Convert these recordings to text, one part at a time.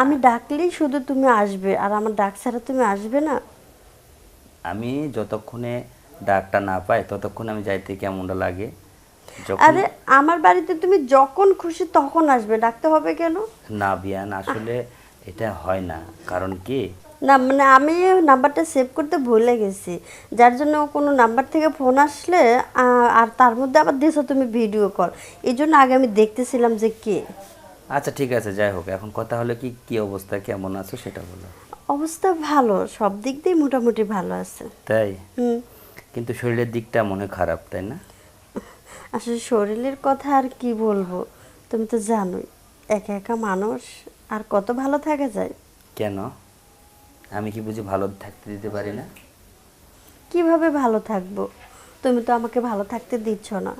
আমি ডাকলেই শুধু তুমি আসবে আর আমার ডাক ছাড়া তুমি আসবে না। আমি যতক্ষণে ডাকটা না পাই ততক্ষণ আমি যাইতে কেমনটা লাগে। আরে আমার বাড়িতে তুমি যখন খুশি তখন আসবে ডাকতে হবে কেন? না বিয়ান আসলে এটা হয় না। কারণ কি? না মানে আমি নাম্বারটা সেভ করতে ভুলে গেছি। যার জন্য কোনো নাম্বার থেকে ফোন আসলে আর তার মধ্যে আবার দিয়েছ তুমি ভিডিও কল। এই জন্য আগে আমি দেখতেছিলাম যে কে। আচ্ছা ঠিক আছে যাই হোক এখন কথা হলো কি কি অবস্থা কেমন আছো সেটা বলো। অবস্থা ভালো সব দিক দিয়ে মোটামুটি ভালো আছে। তাই? কিন্তু শরীরের দিকটা মনে খারাপ তাই না? আসলে শরীরের কথা আর কি বলব তুমি তো জানোই একা একা মানুষ আর কত ভালো থাকা যায়। কেন? আমি কি বুঝি ভালো থাকতে দিতে পারি না? কীভাবে ভালো থাকব? তুমি তো আমাকে ভালো থাকতে দিচ্ছ না।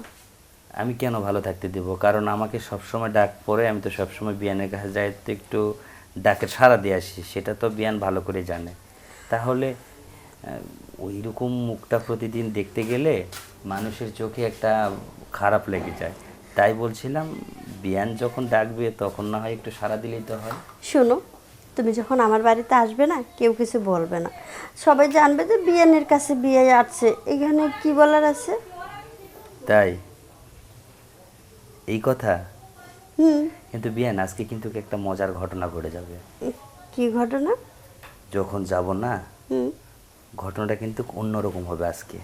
আমি কেন ভালো থাকতে দেব? কারণ আমাকে সবসময় ডাক পড়ে আমি তো সবসময় বিয়ানের কাছে যাই তো একটু ডাকে সাড়া দিয়ে আসি সেটা তো বিয়ান ভালো করে জানে। তাহলে ওই রকম মুখটা প্রতিদিন দেখতে গেলে মানুষের চোখে একটা খারাপ লেগে যায়। তাই বলছিলাম বিয়ান যখন ডাকবে তখন না হয় একটু সাড়া দিলেই তো হয়। শোনো তুমি যখন আমার বাড়িতে আসবে না কেউ কিছু বলবে না। সবাই জানবে যে বিয়ানের কাছে বিয়ে আসছে এখানে কি বলার আছে? তাই? এই কথা? হুম। কিন্তু বিয়ান আজকে কিন্তু একটা মজার ঘটনা ঘটে যাবে। কি ঘটনা? যখন যাব না হুম। ঘটনাটা কিন্তু অন্যরকম হবে আজকে।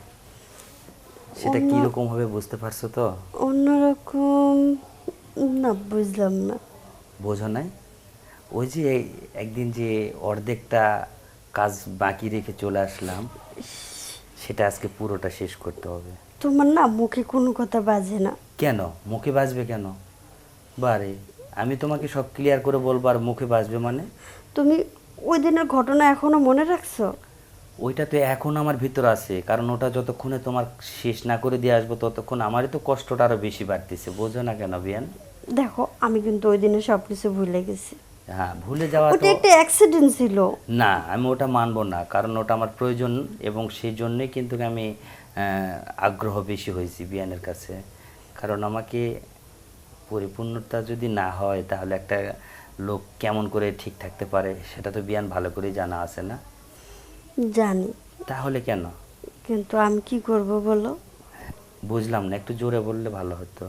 সেটা কি রকম হবে বুঝতে পারছ তো? অন্যরকম না বুঝলাম না। বোঝো নাই? ওই যে একদিন যে অর্ধেকটা কাজ বাকি রেখে চলে আসলাম সেটা আজকে পুরোটা শেষ করতে হবে। তোমার না মুখে কোনো কথা বাজে না। কেন? মুখে বাজবে কেন? বারে আমি তোমাকে সব ক্লিয়ার করে বলব আর মুখে বাজবে মানে? তুমি ওই দিনের ঘটনা এখনও মনে রাখছো? ওইটা তো এখন আমার ভিতর আছে কারণ ওটা যতক্ষণে তোমার শেষ না করে দিয়ে আসব ততক্ষণ আমারই তো কষ্টটা আরও বেশি বাড়তেছে বোঝো না কেন বিয়ান? দেখো আমি কিন্তু ওই দিনে সব কিছু ভুলে গেছি। হ্যাঁ ভুলে যাওয়া ওটা তো একটা অ্যাক্সিডেন্ট ছিল। না আমি ওটা মানবো না কারণ ওটা আমার প্রয়োজন এবং সেই জন্যই কিন্তু আমি আগ্রহ বেশি হয়েছি বিয়ানের কাছে। কারণ আমাকে পরিপূর্ণতা যদি না হয় তাহলে একটা লোক কেমন করে ঠিক থাকতে পারে সেটা তো বিয়ান ভালো করে জানা আছে না? জানি। তাহলে কেন? কিন্তু আমি কি করব বলো? বুঝলাম না একটু জোরে বললে ভালো হতো।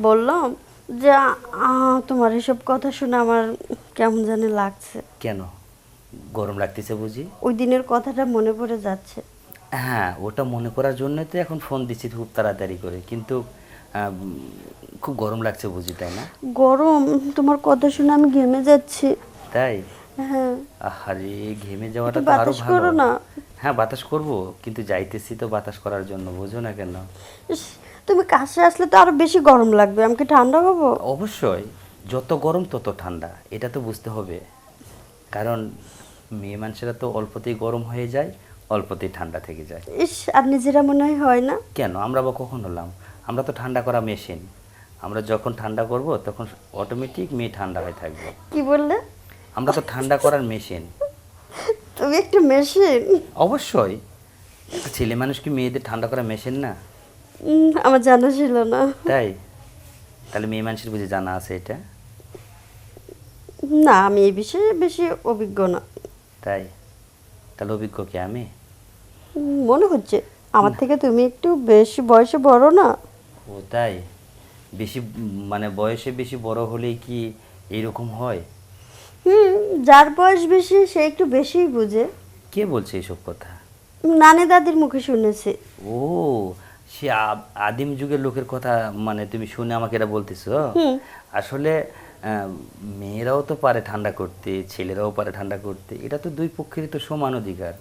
বললাম যে আহ, তোমার এসব কথা শুনে আমার কেমন জানি লাগছে। কেন? গরম লাগতেছে বুঝি? ওই দিনের কথাটা মনে পড়ে যাচ্ছে। হ্যাঁ ওটা মনে করার জন্য তো এখন ফোন দিচ্ছি খুব তাড়াতাড়ি করে। কিন্তু খুব গরম লাগছে বুঝি তাই না? গরম। তোমার কথা শুনে আমি ঘেমে যাচ্ছি। তাই? হ্যাঁ। আরে ঘেমে যাওয়াটা তো আরও বাতাস ভালো। করো না। হ্যাঁ বাতাস করব কিন্তু যাইতেছি তো বাতাস করার জন্য বুঝো না কেন? তুমি কাছে আসলে তো আরও বেশি গরম লাগবে। আমি কি ঠান্ডা হব? অবশ্যই। যত গরম তত ঠান্ডা। এটা তো বুঝতে হবে। কারণ মেয়ে মানুষেরা তো অল্পতেই গরম হয়ে যায় অল্পতেই ঠান্ডা থেকে যায়। ইস আর নিজেরা মনে হয় হয় না। কেন? আমরা বা কখন হলাম? আমরা তো ঠান্ডা করা মেশিন। আমরা যখন ঠান্ডা করব তখন অটোমেটিক মেয়ে ঠান্ডা হয়ে থাকবে। কি বললে? আমরা তো ঠান্ডা করার মেশিন। তুমি একটা মেশিন? অবশ্যই। একটা ছেলে মানুষ কি মেয়েদের ঠান্ডা করা মেশিন না? আমার জানা ছিল না। তাই? তাহলে মেয়ে মানুষের বুঝে জানা আছে এটা? না আমি এই বিষয়ে বেশি অভিজ্ঞ না। তাই? তাহলে অভিজ্ঞ কি আমি? মনে হচ্ছে। আমার থেকে তুমি একটু বেশি বয়সে বড় না? ও তাই? বেশি মানে বয়সে বেশি বড় হলেই কি এইরকম হয়? হুম যার বয়স বেশি সে একটু বেশিই বুঝে। কে বলছে এইসব কথা? নানি দাদির মুখে শুনেছি। ও সে আ- আদিম যুগের লোকের কথা মানে তুমি শুনে আমাকে এটা বলতেছো? আসলে আহ, মেয়েরাও তো পারে ঠান্ডা করতে ছেলেরাও পারে ঠান্ডা করতে এটা তো দুই পক্ষেরই তো সমান অধিকার।